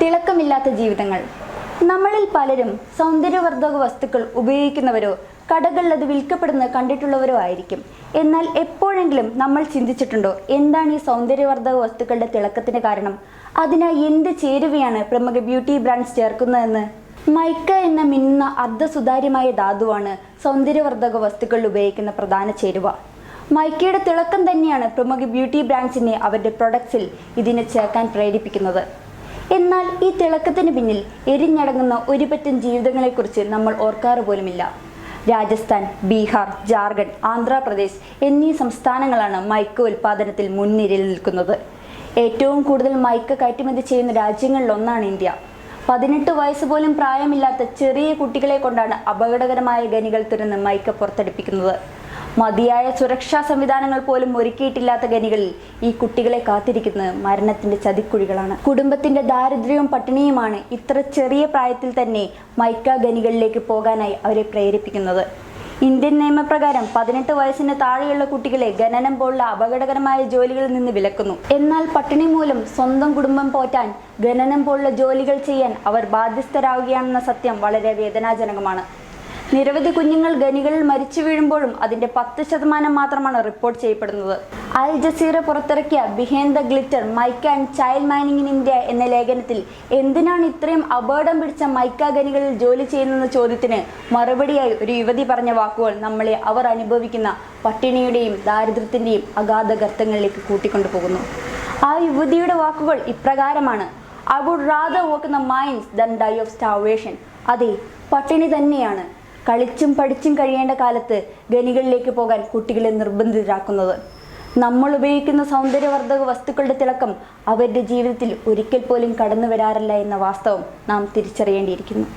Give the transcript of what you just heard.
തിളക്കമില്ലാത്ത ജീവിതങ്ങൾ. നമ്മളിൽ പലരും സൗന്ദര്യവർദ്ധക വസ്തുക്കൾ ഉപയോഗിക്കുന്നവരോ കടകളിൽ അത് വിൽക്കപ്പെടുന്നത് കണ്ടിട്ടുള്ളവരോ ആയിരിക്കും. എന്നാൽ എപ്പോഴെങ്കിലും നമ്മൾ ചിന്തിച്ചിട്ടുണ്ടോ എന്താണ് ഈ സൗന്ദര്യവർദ്ധക വസ്തുക്കളുടെ തിളക്കത്തിന് കാരണം? അതിനായി എന്ത് ചേരുവയാണ് പ്രമുഖ ബ്യൂട്ടി ബ്രാൻഡ്സ് ചേർക്കുന്നതെന്ന്? മൈക്ക എന്ന മിന്നുന്ന അർദ്ധസുതാര്യമായ ധാതുവാണ് സൗന്ദര്യവർദ്ധക വസ്തുക്കളിൽ ഉപയോഗിക്കുന്ന പ്രധാന ചേരുവ. മൈക്കയുടെ തിളക്കം തന്നെയാണ് പ്രമുഖ ബ്യൂട്ടി ബ്രാൻഡ്സിനെ അവരുടെ പ്രൊഡക്ട്സിൽ ഇതിനെ ചേർക്കാൻ പ്രേരിപ്പിക്കുന്നത്. എന്നാൽ ഈ തിളക്കത്തിന് പിന്നിൽ എരിഞ്ഞടങ്ങുന്ന ഒരുപറ്റം ജീവിതങ്ങളെക്കുറിച്ച് നമ്മൾ ഓർക്കാറ് പോലുമില്ല. രാജസ്ഥാൻ ബീഹാർ ജാർഖണ്ഡ് ആന്ധ്രാപ്രദേശ് എന്നീ സംസ്ഥാനങ്ങളാണ് മയക്ക ഉൽപ്പാദനത്തിൽ മുൻനിരയിൽ നിൽക്കുന്നത്. ഏറ്റവും കൂടുതൽ മയക്ക കയറ്റുമതി ചെയ്യുന്ന രാജ്യങ്ങളിലൊന്നാണ് ഇന്ത്യ. പതിനെട്ട് വയസ്സ് പോലും പ്രായമില്ലാത്ത ചെറിയ കുട്ടികളെ കൊണ്ടാണ് അപകടകരമായ ഖനികൾ തുറന്ന് മയക്ക പുറത്തെടുപ്പിക്കുന്നത്. മതിയായ സുരക്ഷാ സംവിധാനങ്ങൾ പോലും ഒരുക്കിയിട്ടില്ലാത്ത ഖനികളിൽ ഈ കുട്ടികളെ കാത്തിരിക്കുന്നത് മരണത്തിന്റെ ചതിക്കുഴികളാണ്. കുടുംബത്തിന്റെ ദാരിദ്ര്യവും പട്ടിണിയുമാണ് ഇത്ര ചെറിയ പ്രായത്തിൽ തന്നെ മൈക്ക ഖനികളിലേക്ക് പോകാനായി അവരെ പ്രേരിപ്പിക്കുന്നത്. ഇന്ത്യൻ നിയമപ്രകാരം പതിനെട്ട് വയസ്സിന് താഴെയുള്ള കുട്ടികളെ ഖനനം പോലുള്ള അപകടകരമായ ജോലികളിൽ നിന്ന് വിലക്കുന്നു. എന്നാൽ പട്ടിണി മൂലം സ്വന്തം കുടുംബം പോറ്റാൻ ഖനനം പോലുള്ള ജോലികൾ ചെയ്യാൻ അവർ ബാധ്യസ്ഥരാകുകയാണെന്ന സത്യം വളരെ വേദനാജനകമാണ്. നിരവധി കുഞ്ഞുങ്ങൾ ഖനികളിൽ മരിച്ചു വീഴുമ്പോഴും അതിന്റെ പത്ത് ശതമാനം മാത്രമാണ് റിപ്പോർട്ട് ചെയ്യപ്പെടുന്നത്. അൽ ജസീറ പുറത്തിറക്കിയ behind the glitter mica and child mining in India എന്ന ലേഖനത്തിൽ എന്തിനാണ് ഇത്രയും അപകടം പിടിച്ച മൈക്ക ഖനികളിൽ ജോലി ചെയ്യുന്നെന്ന ചോദ്യത്തിന് മറുപടിയായി ഒരു യുവതി പറഞ്ഞ വാക്കുകൾ നമ്മളെ അവർ അനുഭവിക്കുന്ന പട്ടിണിയുടെയും ദാരിദ്ര്യത്തിന്റെയും അഗാധ ഗർത്തങ്ങളിലേക്ക് കൂട്ടിക്കൊണ്ടുപോകുന്നു. ആ യുവതിയുടെ വാക്കുകൾ ഇപ്രകാരമാണ് I would rather work the mines than die of starvation അതെ പട്ടിണി തന്നെയാണ്. കളിച്ചും പഠിച്ചും കഴിയേണ്ട കാലത്ത് ഖനികളിലേക്ക് പോകാൻ കുട്ടികളെ നിർബന്ധിതരാക്കുന്നത്. നമ്മൾ ഉപയോഗിക്കുന്ന സൗന്ദര്യവർദ്ധക വസ്തുക്കളുടെ തിളക്കം അവരുടെ ജീവിതത്തിൽ ഒരിക്കൽ പോലും കടന്നു വരാറില്ല എന്ന വാസ്തവം നാം തിരിച്ചറിയേണ്ടിയിരിക്കുന്നു.